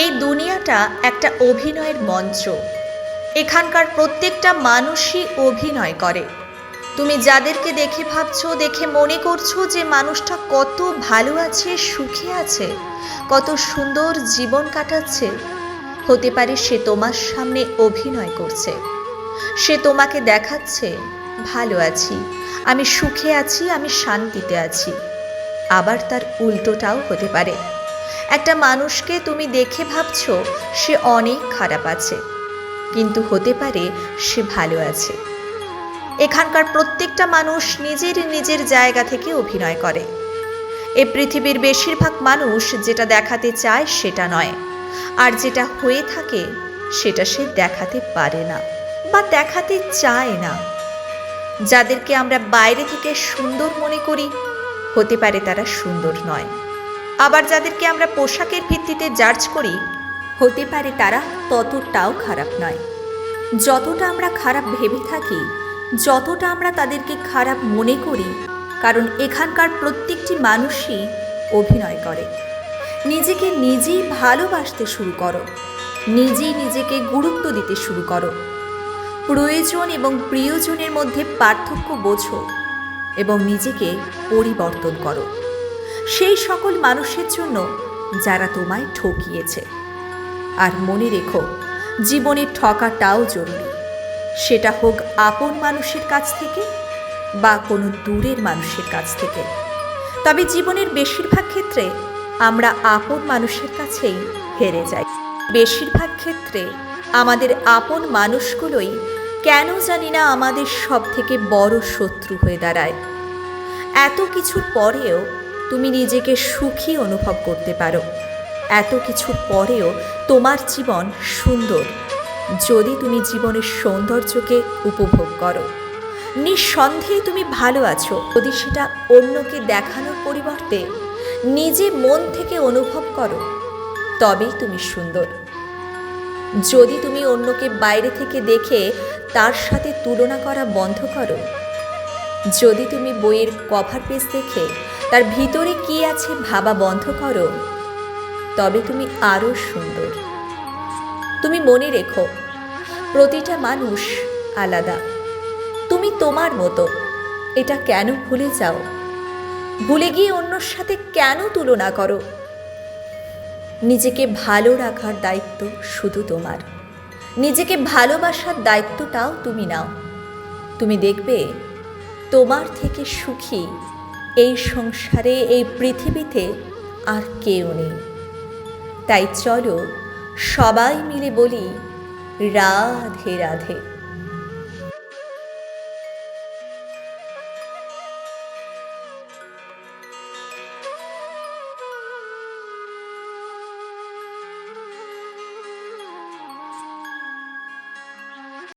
এই দুনিয়াটা একটা অভিনয়ের মঞ্চ। এখানকার প্রত্যেকটা মানুষই অভিনয় করে। তুমি যাদেরকে দেখে ভাবছ, দেখে মনে করছ যে মানুষটা কত ভালো আছে, সুখে আছে, কত সুন্দর জীবন কাটাচ্ছে। হতে পারে সে তোমার সামনে অভিনয় করছে। সে তোমাকে দেখাচ্ছে, ভালো আছি, আমি সুখে আছি, আমি শান্তিতে আছি। আবার তার উল্টোটাও হতে পারে। একটা মানুষকে তুমি দেখে ভাবছ সে অনেক খারাপ আছে। কিন্তু হতে পারে সে ভালো আছে। এখানকার প্রত্যেকটা মানুষ নিজের নিজের জায়গা থেকে অভিনয় করে। এ পৃথিবীর বেশিরভাগ মানুষ যেটা দেখাতে চায় সেটা নয়। আর যেটা হয়ে থাকে সেটা সে দেখাতে পারে না বা দেখাতে চায় না। যাদেরকে আমরা বাইরে থেকে সুন্দর মনে করি, হতে পারে তারা সুন্দর নয়। আবার যাদেরকে আমরা পোশাকের ভিত্তিতে জাজ করি, হতে পারে তারা ততটাও খারাপ নয়। যতটা আমরা খারাপ ভেবে থাকি, যতটা আমরা তাদেরকে খারাপ মনে করি, কারণ এখানকার প্রত্যেকটি মানুষই অভিনয় করে। নিজেকে নিজেই ভালোবাসতে শুরু করো। নিজেই নিজেকে গুরুত্ব দিতে শুরু করো। প্রয়োজন এবং প্রিয়জনের মধ্যে পার্থক্য বোঝো এবং নিজেকে পরিবর্তন করো। সেই সকল মানুষের জন্য যারা তোমায় ঠকিয়েছে। আর মনে রেখো জীবনে ঠকাটাও জরুরি। সেটা হোক আপন মানুষের কাছ থেকে বা কোনো দূরের মানুষের কাছ থেকে। তবে জীবনের বেশিরভাগ ক্ষেত্রে আমরা আপন মানুষের কাছেই হেরে যাই। বেশিরভাগ ক্ষেত্রে আমাদের আপন মানুষগুলোই কেন জানি না আমাদের সব থেকে বড় শত্রু হয়ে দাঁড়ায়। এত কিছুর পরেও তুমি নিজেকে সুখী অনুভব করতে পারো। এত কিছু পরেও তোমার জীবন সুন্দর, যদি তুমি জীবনের সৌন্দর্যকে উপভোগ করো। নিঃসন্দেহে তুমি ভালো আছো, যদি সেটা অন্যকে দেখানোর পরিবর্তে নিজে মন থেকে অনুভব করো, তবেই তুমি সুন্দর। যদি তুমি অন্যকে বাইরে থেকে দেখে তার সাথে তুলনা করা বন্ধ করো যদি তুমি বইয়ের কভার পেজ দেখে তার ভিতরে কি আছে ভাবা বন্ধ করো, তবে তুমি আরও সুন্দর। তুমি মনে রেখো, প্রতিটা মানুষ আলাদা। তুমি তোমার মতো, এটা কেন ভুলে যাও? ভুলে গিয়ে অন্যর সাথে কেন তুলনা করো? নিজেকে ভালো রাখার দায়িত্ব শুধু তোমার। নিজেকে ভালোবাসার দায়িত্বটাও তুমি নাও। তুমি দেখবে তোমার থেকে সুখী এই সংসারে, এই পৃথিবীতে আর কেউ নেই। তাই চলো সবাই মিলে বলি, রাধে রাধে।